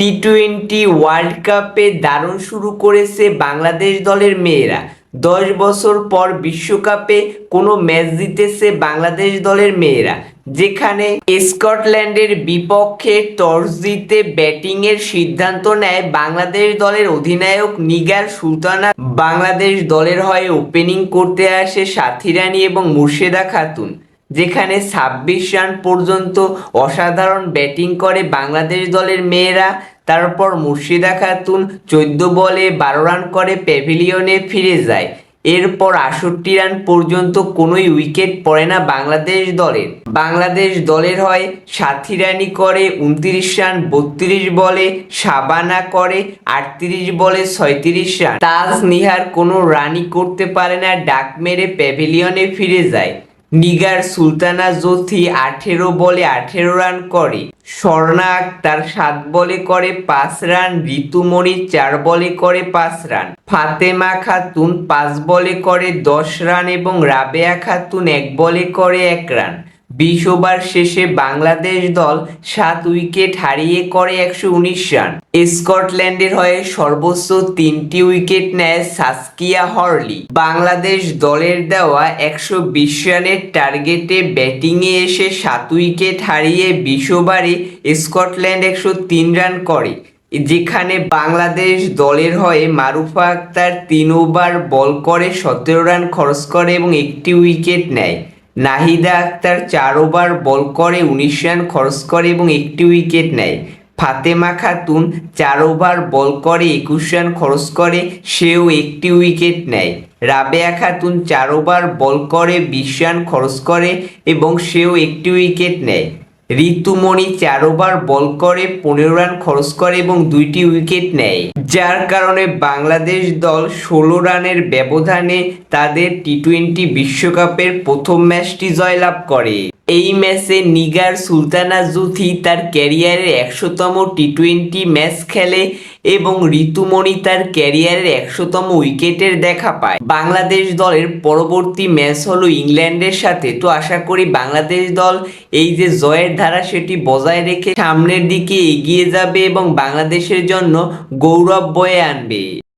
T twenty world কাপে দারুণ শুরু করেছে বাংলাদেশ দলের মেয়েরা। দশ বছর পর বিশ্বকাপে কোনো ম্যাচ জিতেছে বাংলাদেশ দলের মেয়েরা। যেখানে স্কটল্যান্ডের বিপক্ষে টস জিতে ব্যাটিংয়ের সিদ্ধান্ত নেয় বাংলাদেশ দলের অধিনায়ক নিগার সুলতানা। বাংলাদেশ দলের হয়ে ওপেনিং করতে আসে সাথী রানী এবং মুর্শেদা খাতুন। যেখানে ছাব্বিশ রান পর্যন্ত অসাধারণ ব্যাটিং করে বাংলাদেশ দলের মেয়েরা। তারপর মুর্শিদা খাতুন চোদ্দ বলে বারো রান করে প্যাভিলিয়নে ফিরে যায়। এরপর আষট্টি রান পর্যন্ত কোনোই উইকেট পড়ে না বাংলাদেশ দলের। বাংলাদেশ দলের হয় সাথী রানী করে, উনত্রিশ রান বত্রিশ বলে, সাবানা করে আটত্রিশ বলে ছয়ত্রিশ রান। তাজ নিহার কোনো রানই করতে পারে না, ডাক মেরে প্যাভিলিয়নে ফিরে যায়। নিগার সুলতানা জোথি আঠেরো বলে আঠেরো রান করে। স্বর্ণা আক্তার সাত বলে করে পাঁচ রান ঋতুমণি চার বলে করে পাঁচ রান। ফাতেমা খাতুন পাঁচ বলে করে দশ রান এবং রাবেয়া খাতুন এক বলে করে এক রান। বিশ ওভার শেষে বাংলাদেশ দল সাত উইকেট হারিয়ে করে একশো উনিশ রান। স্কটল্যান্ডের হয়ে সর্বোচ্চ তিনটি উইকেট নেয় সাসকিয়া হরলি। বাংলাদেশ দলের দেওয়া একশো বিশ রানের টার্গেটে ব্যাটিংয়ে এসে সাত উইকেট হারিয়ে বিশ ওভারে স্কটল্যান্ড একশো তিন রান করে। যেখানে বাংলাদেশ দলের হয়ে মারুফা আক্তার তিন ওভার বল করে সতেরো রান খরচ করে এবং একটি উইকেট নেয়। নাহিদা আক্তার চার ওভার বল করে, উনিশ রান খরচ করে এবং একটি উইকেট নেয়। ফাতেমা খাতুন চার ওভার বল করে, একুশ রান খরচ করে, সেও একটি উইকেট নেয়। রাবেয়া খাতুন চার ওভার বল করে, বিশ রান খরচ করে এবং সেও একটি উইকেট নেয়। ঋতুমণি চার ওভার বল করে, পনেরো রান খরচ করে এবং দুইটি উইকেট নেয়। যার কারণে বাংলাদেশ দল ষোলো রানের ব্যবধানে তাদের টি টোয়েন্টি বিশ্বকাপের প্রথম ম্যাচটি জয়লাভ করে। এই ম্যাচে নিগার সুলতানা জুথি তার ক্যারিয়ারের একশোতম টি টোয়েন্টি ম্যাচ খেলে এবং ঋতুমণি তার ক্যারিয়ারের একশোতম উইকেটের দেখা পায়। বাংলাদেশ দলের পরবর্তী ম্যাচ হলো ইংল্যান্ডের সাথে। তো আশা করি বাংলাদেশ দল এই যে জয়ের ধারা সেটি বজায় রেখে সামনের দিকে এগিয়ে যাবে এবং বাংলাদেশের জন্য গৌরব বয়ে আনবে।